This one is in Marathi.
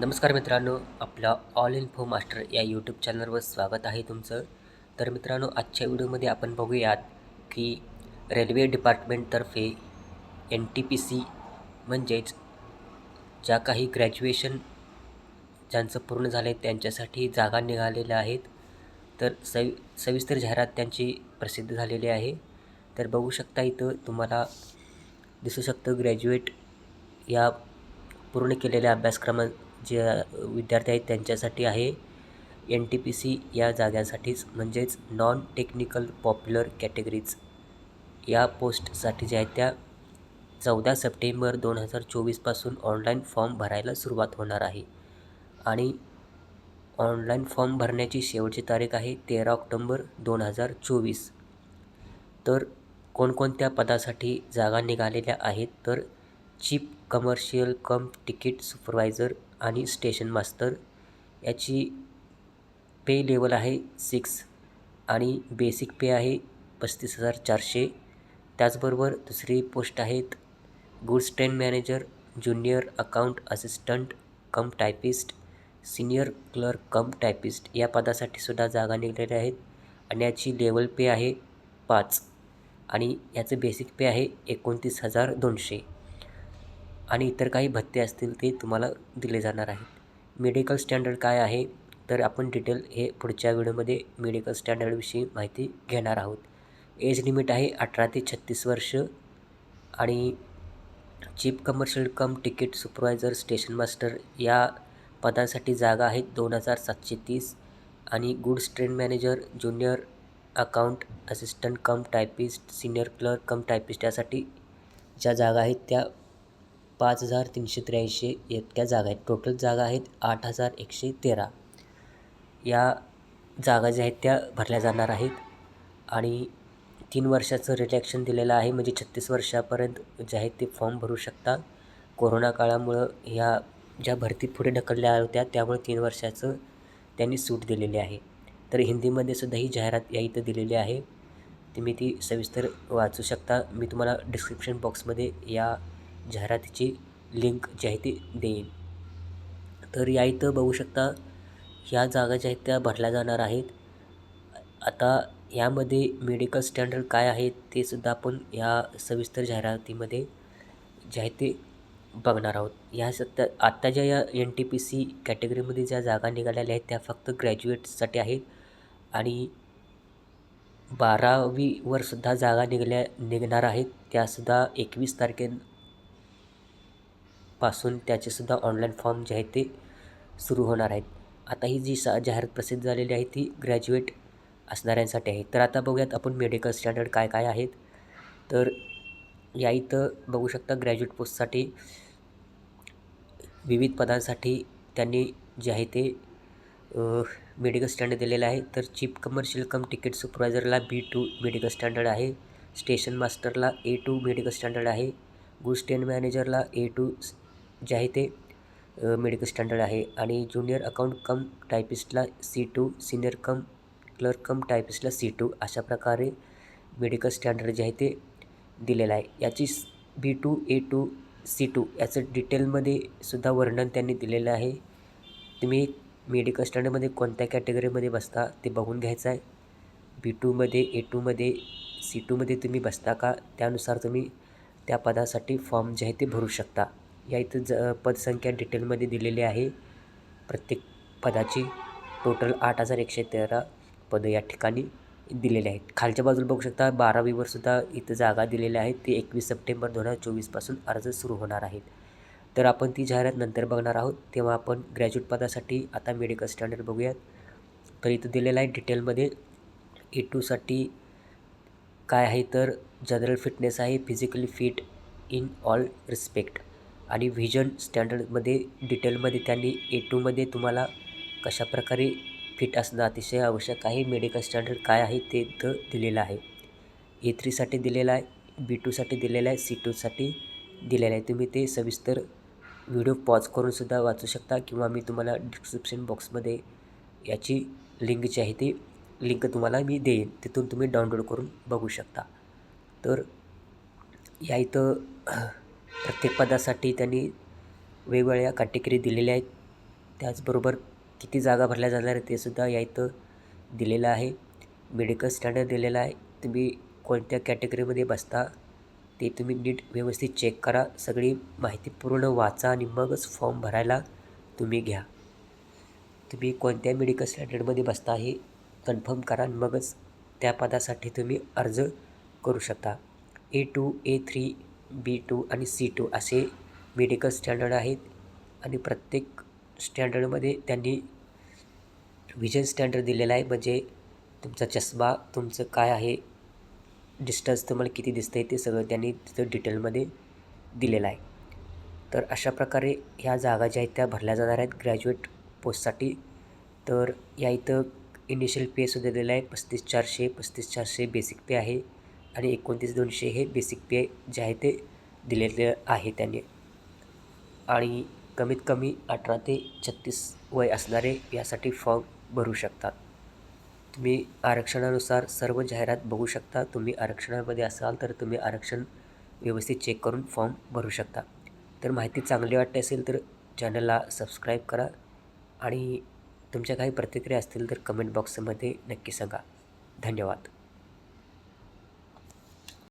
नमस्कार मित्रांनो आपल्या ऑल इन्फो मास्टर या यूट्यूब चॅनलवर स्वागत आहे तुमचं. तर मित्रांनो आजच्या व्हिडिओमध्ये आपण बघूयात की रेल्वे डिपार्टमेंटतर्फे एन टी पी सी म्हणजेच ज्या काही ग्रॅज्युएशन ज्यांचं पूर्ण झालं आहे त्यांच्यासाठी जागा निघालेल्या आहेत. तर सवि सविस्तर जाहिरात त्यांची प्रसिद्ध झालेली आहे. तर बघू शकता इथं तुम्हाला दिसू शकतं ग्रॅज्युएट या पूर्ण केलेल्या अभ्यासक्रमा जे विद्यार्थी आहेत त्यांच्यासाठी आहे एन टी पी सी या जाग्यासाठीच म्हणजेच नॉन टेक्निकल पॉप्युलर कॅटेगरीज या पोस्टसाठी ज्या आहेत त्या चौदा सप्टेंबर दोन हजार चोवीसपासून ऑनलाईन फॉर्म भरायला सुरुवात होणार आहे. आणि ऑनलाईन फॉर्म भरण्याची शेवटची तारीख आहे तेरा ऑक्टोंबर दोन हजार चोवीस. तर कोणकोणत्या पदासाठी जागा निघालेल्या आहेत? तर chief commercial cum ticket supervisor आणि स्टेशन मास्तर. याची पे लेवल आहे सिक्स आणि बेसिक पे आहे पस्तीस हजार चारशे. त्याचबरोबर दुसरी पोस्ट आहेत goods train manager junior account assistant cum typist senior clerk cum typist या पदासाठी सुद्धा जागा निघलेल्या आहेत आणि याची लेवल पे आहे पाच आणि याचं बेसिक पे आहे एकोणतीस हजार दोनशे. आणि इतर काही भत्ते असतील ते तुम्हाला दिले जाणार आहेत. मेडिकल स्टँडर्ड काय आहे? तर आपण डिटेल हे पुढच्या व्हिडिओमध्ये मेडिकल स्टँडर्डविषयी माहिती घेणार आहोत. एज लिमिट आहे अठरा ते छत्तीस वर्ष आणि chief commercial cum ticket supervisor station master या पदांसाठी जागा आहेत दोन हजार सातशे तीस आणि goods train manager junior account assistant cum typist senior clerk cum typist यासाठी ज्या जागा आहेत त्या पाच हजार तीनशे त्र्याऐंशी इतक्या जागा आहेत टोटल जागा आहेत आठ हजार एकशे तेरा. या जागा ज्या आहेत त्या भरल्या जाणार आहेत. आणि तीन वर्षाचं रिलॅक्शन दिलेलं आहे म्हणजे छत्तीस वर्षापर्यंत जे आहेत ते फॉर्म भरू शकता कोरोना काळामुळं ह्या ज्या भरती पुढे ढकलल्या होत्या त्यामुळे तीन वर्षाचं त्यांनी सूट दिलेली आहे. तर हिंदीमध्ये सुद्धा ही जाहिरात या इथं दिलेली आहे. तुम्ही ती सविस्तर वाचू शकता. मी तुम्हाला डिस्क्रिप्शन बॉक्समध्ये या जाहिरातीची लिंक जी आहे ती देईन. तर या इथं बघू शकता ह्या जागा ज्या आहेत त्या भरल्या जाणार आहेत. आता यामध्ये मेडिकल स्टँडर्ड काय आहेत ते सुद्धा आपण या सविस्तर जाहिरातीमध्ये जे आहे ते बघणार आहोत. ह्या सत्ता आत्ता ज्या या एन टी पी सी कॅटेगरीमध्ये ज्या जागा निघालेल्या आहेत त्या फक्त ग्रॅज्युएट्ससाठी आहेत. आणि बारावीवर सुद्धा जागा निघल्या निघणार आहेत. त्यासुद्धा एकवीस तारखे पासून त्याचेसुद्धा ऑनलाईन फॉर्म जे आहेत ते सुरू होणार आहेत. आता ही जी सा जाहिरात प्रसिद्ध झालेली आहे ती ग्रॅज्युएट असणाऱ्यांसाठी आहे. तर आता बघूयात आपण मेडिकल स्टँडर्ड काय काय आहेत. तर या इथं बघू शकता ग्रॅज्युएट पोस्टसाठी विविध पदांसाठी त्यांनी जे आहे ते मेडिकल स्टँडर्ड दिलेलं आहे. तर चीफ कमर्शियल कम तिकीट सुपरवायझरला बी टू मेडिकल स्टँडर्ड आहे. स्टेशन मास्टरला ए टू मेडिकल स्टँडर्ड आहे. गुड्स ट्रेन मॅनेजरला ए टू जे आहे ते मेडिकल स्टँडर्ड आहे. आणि junior account cum टायपिस्टला C two senior cum clerk cum टायपिस्टला C two अशा प्रकारे मेडिकल स्टँडर्ड जे आहे ते दिलेलं आहे. याची B two A two C two याचं डिटेलमध्ये सुद्धा वर्णन त्यांनी दिलेलं आहे. तुम्ही मेडिकल स्टँडर्डमध्ये कोणत्या कॅटेगरीमध्ये बसता ते बघून घ्यायचं आहे. बी टूमध्ये ए टूमध्ये सी टूमध्ये तुम्ही बसता का? त्यानुसार तुम्ही त्या पदासाठी फॉर्म जे आहे ते भरू शकता. या इथं ज पदसंख्या डिटेलमध्ये दिलेली आहे. प्रत्येक पदाची टोटल आठ हजार एकशे तेरा पदं या ठिकाणी दिलेले आहेत. खालच्या बाजूला बघू शकता बारावीवर सुद्धा इथं जागा दिलेल्या आहेत. ते एकवीस सप्टेंबर दोन हजार चोवीसपासून अर्ज सुरू होणार आहेत. तर आपण ती जाहिरात नंतर बघणार आहोत. तेव्हा आपण ग्रॅज्युएट पदासाठी आता मेडिकल स्टँडर्ड बघूयात. तर इथं दिलेलं आहे डिटेलमध्ये ए टूसाठी काय आहे तर जनरल फिटनेस आहे. Physically fit in all respect आणि व्हिजन स्टँडर्डमध्ये डिटेलमध्ये त्यांनी ए टूमध्ये तुम्हाला कशाप्रकारे फिट असणं अतिशय आवश्यक आहे मेडिकल स्टँडर्ड काय आहे ते इथं दिलेलं आहे. ए थ्रीसाठी दिलेलं आहे बी टूसाठी दिलेलं आहे सी टूसाठी दिलेलं आहे. तुम्ही ते सविस्तर व्हिडिओ पॉज करूनसुद्धा वाचू शकता किंवा मी तुम्हाला डिस्क्रिप्शन बॉक्समध्ये याची लिंक जी आहे ती लिंक तुम्हाला मी देईन. तिथून तुम्ही डाउनलोड करून बघू शकता. तर या इथं प्रत्येक पदासाठी त्यांनी वेगवेगळ्या कॅटेगरी दिलेल्या आहेत. त्याचबरोबर किती जागा भरल्या जाणार आहे ते सुद्धा या इथं दिलेलं आहे. मेडिकल स्टँडर्ड दिलेलं आहे. तुम्ही कोणत्या कॅटेगरीमध्ये बसता ते तुम्ही नीट व्यवस्थित चेक करा. सगळी माहिती पूर्ण वाचा आणि मगच फॉर्म भरायला तुम्ही घ्या. तुम्ही कोणत्या मेडिकल स्टँडर्डमध्ये बसता हे कन्फर्म करा आणि मगच त्या पदासाठी तुम्ही अर्ज करू शकता. A two A three B two आणि सी टू असे मेडिकल स्टँडर्ड आहेत. आणि प्रत्येक स्टँडर्डमध्ये त्यांनी विजन स्टँडर्ड दिलेला आहे. म्हणजे तुमचा चष्मा तुमचं काय आहे डिस्टन्स तुम्हाला किती दिसतं आहे ते सगळं त्यांनी तिथं डिटेलमध्ये दिलेलं आहे. तर अशा प्रकारे ह्या जागा ज्या आहेत त्या भरल्या जाणार आहेत ग्रॅज्युएट पोस्टसाठी तर या इथं इनिशियल पे सुद्धा दिलेलं आहे. पस्तीस चारशे पस्तीस चारशे बेसिक पे आहे. आणि एकोणतीस दोनशे हे बेसिक पे जे आहे ते दिलेले आहे त्यांनी. आणि कमीत कमी अठरा ते छत्तीस वय असणारे यासाठी फॉर्म भरू शकतात. तुम्ही आरक्षणानुसार सर्व जाहिरात बघू शकता. तुम्ही आरक्षणामध्ये असाल तर तुम्ही आरक्षण व्यवस्थित चेक करून फॉर्म भरू शकता. तर माहिती चांगली वाटते असेल तर चॅनलला सबस्क्राईब करा आणि तुमच्या काही प्रतिक्रिया असतील तर कमेंट बॉक्समध्ये नक्की सांगा. धन्यवाद.